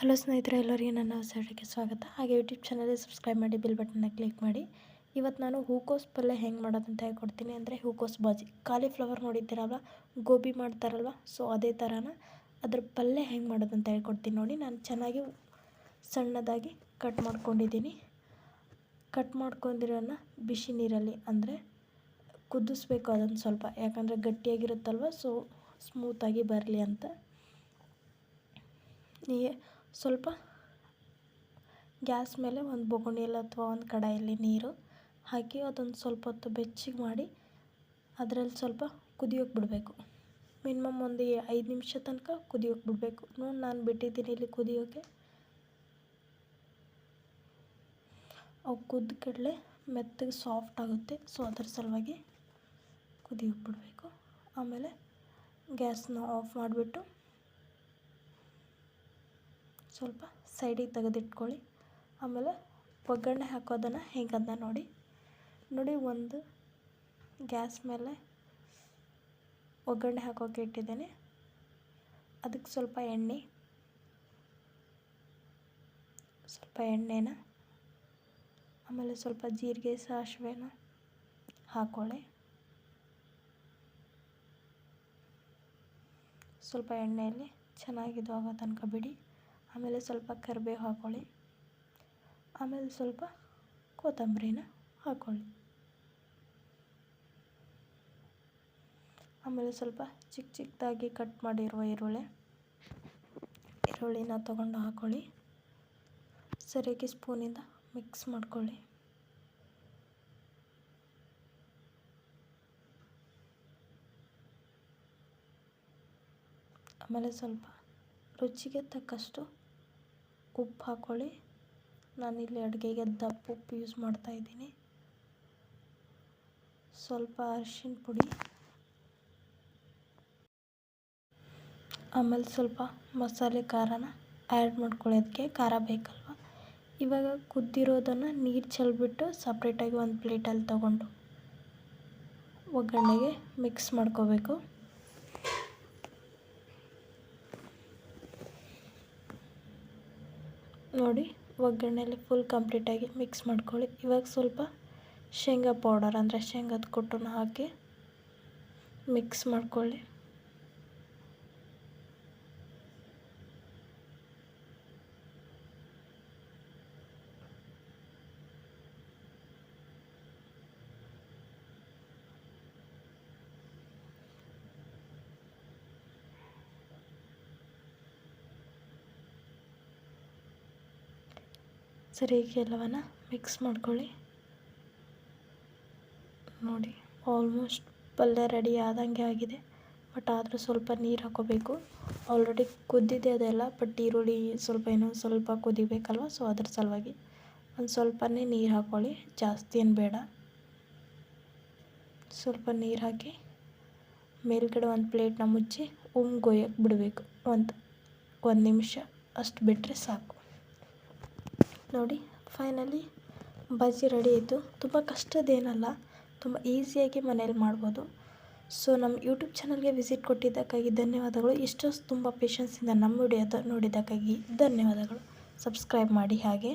Hello ಸ್ನೇಹಿತರೆ, ಎಲ್ಲರಿಗೆ ನನ್ನ ಹೊಸಕ್ಕೆ ಸ್ವಾಗತ. ಹಾಗೆ ಯೂಟ್ಯೂಬ್ ಚಾನಲ್ಗೆ ಸಬ್ಸ್ಕ್ರೈಬ್ ಮಾಡಿ ಬಿಲ್ ಬಟನ್ನ ಕ್ಲಿಕ್ ಮಾಡಿ. ಇವತ್ತು ನಾನು ಹೂಕೋಸ್ ಪಲ್ಯ ಹೆಂಗೆ ಮಾಡೋದಂತ ಹೇಳ್ಕೊಡ್ತೀನಿ. ಅಂದರೆ ಹೂಕೋಸ್ ಬಾಜಿ. ಕಾಲಿಫ್ಲವರ್ ನೋಡಿದ್ದೀರಲ್ವ? ಗೋಬಿ ಮಾಡ್ತಾರಲ್ವ? ಸೊ ಅದೇ ಥರನ ಅದ್ರ ಪಲ್ಯ ಹೆಂಗೆ ಮಾಡೋದಂತ ಹೇಳ್ಕೊಡ್ತೀನಿ ನೋಡಿ. ನಾನು ಚೆನ್ನಾಗಿ ಸಣ್ಣದಾಗಿ ಕಟ್ ಮಾಡ್ಕೊಂಡಿದ್ದೀನಿ. ಕಟ್ ಮಾಡ್ಕೊಂಡಿರೋನ್ನ ಬಿಸಿ ನೀರಲ್ಲಿ. ಅಂದರೆ ಕುದಿಸ್ಬೇಕು ಅದನ್ನು ಸ್ವಲ್ಪ. ಯಾಕಂದರೆ ಗಟ್ಟಿಯಾಗಿರುತ್ತಲ್ವ? ಸೊ ಸ್ಮೂತಾಗಿ ಬರಲಿ ಅಂತ. ನೀ ಸ್ವಲ್ಪ ಗ್ಯಾಸ್ ಮೇಲೆ ಒಂದು ಬೊಗುಣಿಯಲ್ಲಿ ಅಥವಾ ಒಂದು ಕಡಾಯಲ್ಲಿ ನೀರು ಹಾಕಿ ಅದೊಂದು ಸ್ವಲ್ಪ ಹೊತ್ತು ಬೆಚ್ಚಗೆ ಮಾಡಿ ಅದರಲ್ಲಿ ಸ್ವಲ್ಪ ಕುದಿಯೋಕೆ ಬಿಡಬೇಕು. ಮಿನಿಮಮ್ ಒಂದು ಐದು ನಿಮಿಷ ತನಕ ಕುದಿಯೋಕೆ ಬಿಡಬೇಕು. ನೋಡಿ, ನಾನು ಬಿಟ್ಟಿದ್ದೀನಿ ಇಲ್ಲಿ ಕುದಿಯೋಕೆ. ಅವು ಕುದ್ದ ಕಡಲೆ ಮೆತ್ತಗೆ ಸಾಫ್ಟ್ ಆಗುತ್ತೆ. ಸೊ ಅದರ ಸಲುವಾಗಿ ಕುದಿಯೋಕೆ ಬಿಡಬೇಕು. ಆಮೇಲೆ ಗ್ಯಾಸ್ನ ಆಫ್ ಮಾಡಿಬಿಟ್ಟು ಸ್ವಲ್ಪ ಸೈಡಿಗೆ ತೆಗೆದಿಟ್ಕೊಳ್ಳಿ. ಆಮೇಲೆ ಒಗ್ಗರಣೆ ಹಾಕೋದನ್ನು ಹೇಗಂತ ನೋಡಿ. ನೋಡಿ ಒಂದು ಗ್ಯಾಸ್ ಮೇಲೆ ಒಗ್ಗರಣೆ ಹಾಕೋಕೆ ಇಟ್ಟಿದ್ದೇನೆ. ಅದಕ್ಕೆ ಸ್ವಲ್ಪ ಎಣ್ಣೆ. ಸ್ವಲ್ಪ ಎಣ್ಣೆನ. ಆಮೇಲೆ ಸ್ವಲ್ಪ ಜೀರಿಗೆ ಸಾಸಿವೆನ ಹಾಕೊಳ್ಳಿ. ಸ್ವಲ್ಪ ಎಣ್ಣೆಯಲ್ಲಿ ಚೆನ್ನಾಗಿದ್ದು ಆಗೋ ತನಕ ಬಿಡಿ. ಆಮೇಲೆ ಸ್ವಲ್ಪ ಕರಿಬೇವು ಹಾಕ್ಕೊಳ್ಳಿ ಆಮೇಲೆ ಸ್ವಲ್ಪ ಕೊತ್ತಂಬರಿನ ಹಾಕ್ಕೊಳ್ಳಿ ಆಮೇಲೆ ಸ್ವಲ್ಪ ಚಿಕ್ಕ ಚಿಕ್ಕದಾಗಿ ಕಟ್ ಮಾಡಿರುವ ಈರುಳ್ಳಿ, ಈರುಳ್ಳಿನ ತಗೊಂಡು ಹಾಕ್ಕೊಳ್ಳಿ ಸರಿಯಾಗಿ ಸ್ಪೂನಿಂದ ಮಿಕ್ಸ್ ಮಾಡ್ಕೊಳ್ಳಿ. ಆಮೇಲೆ ಸ್ವಲ್ಪ ರುಚಿಗೆ ತಕ್ಕಷ್ಟು ಉಪ್ಪು ಹಾಕ್ಕೊಳ್ಳಿ ನಾನಿಲ್ಲಿ ಅಡುಗೆಗೆ ದಪ್ಪ ಉಪ್ಪು ಯೂಸ್ ಮಾಡ್ತಾಯಿದ್ದೀನಿ ಸ್ವಲ್ಪ ಅರಿಶಿನ ಪುಡಿ. ಆಮೇಲೆ ಸ್ವಲ್ಪ ಮಸಾಲೆ ಖಾರನ ಆ್ಯಡ್ ಮಾಡ್ಕೊಳ್ಳೋದಕ್ಕೆ ಖಾರ ಬೇಕಲ್ವ? ಇವಾಗ ಕುದ್ದಿರೋದನ್ನು ನೀರು ಚೆಲ್ಬಿಟ್ಟು ಸಪ್ರೇಟಾಗಿ ಒಂದು ಪ್ಲೇಟಲ್ಲಿ ತಗೊಂಡು ಒಗ್ಗರಣೆಗೆ ಮಿಕ್ಸ್ ಮಾಡ್ಕೋಬೇಕು. ನೋಡಿ ಒಗ್ಗರಣೆಯಲ್ಲಿ ಫುಲ್ ಕಂಪ್ಲೀಟಾಗಿ ಮಿಕ್ಸ್ ಮಾಡ್ಕೊಳ್ಳಿ. ಇವಾಗ ಸ್ವಲ್ಪ ಶೇಂಗಾ ಪೌಡರ್ ಅಂದರೆ ಶೇಂಗಾದ ಕೊಟ್ಟನ್ನು ಹಾಕಿ ಮಿಕ್ಸ್ ಮಾಡ್ಕೊಳ್ಳಿ. ಸರಿಯಾಗಿ ಎಲ್ಲವನ್ನ ಮಿಕ್ಸ್ ಮಾಡ್ಕೊಳ್ಳಿ. ನೋಡಿ ಆಲ್ಮೋಸ್ಟ್ ಪಲ್ಯ ರೆಡಿ ಆದಂಗೆ ಆಗಿದೆ. ಬಟ್ ಆದರೂ ಸ್ವಲ್ಪ ನೀರು ಹಾಕೋಬೇಕು. ಆಲ್ರೆಡಿ ಕುದ್ದಿದೆ ಅದೆಲ್ಲ ಬಟ್ ಈರುಳ್ಳಿ ಸ್ವಲ್ಪ ಏನೋ ಸ್ವಲ್ಪ ಕುದಿಬೇಕಲ್ವ? ಸೊ ಅದ್ರ ಸಲುವಾಗಿ ಒಂದು ಸ್ವಲ್ಪನೇ ನೀರು ಹಾಕ್ಕೊಳ್ಳಿ ಜಾಸ್ತಿ ಏನು ಬೇಡ. ಸ್ವಲ್ಪ ನೀರು ಹಾಕಿ ಮೇಲ್ಗಡೆ ಒಂದು ಪ್ಲೇಟ್ನ ಮುಚ್ಚಿ ಉಮ್ಗೊಯ್ಯಕ್ಕೆ ಬಿಡಬೇಕು. ಒಂದು ಒಂದು ನಿಮಿಷ ಅಷ್ಟು ಬಿಟ್ಟರೆ ಸಾಕು. ನೋಡಿ ಫೈನಲಿ ಬಜ್ಜಿ ರೆಡಿ ಆಯಿತು ತುಂಬ ಕಷ್ಟದೇನಲ್ಲ ತುಂಬ ಈಸಿಯಾಗಿ ಮನೇಲಿ ಮಾಡ್ಬೋದು. ಸೊ ನಮ್ಮ ಯೂಟ್ಯೂಬ್ ಚಾನಲ್ಗೆ ವಿಸಿಟ್ ಕೊಟ್ಟಿದ್ದಕ್ಕಾಗಿ ಧನ್ಯವಾದಗಳು. ಇಷ್ಟು ತುಂಬ ಪೇಷನ್ಸಿಂದ ನಮ್ಮ ವಿಡಿಯೋ ನೋಡಿದ್ದಕ್ಕಾಗಿ ಧನ್ಯವಾದಗಳು. ಸಬ್ಸ್ಕ್ರೈಬ್ ಮಾಡಿ ಹಾಗೆ.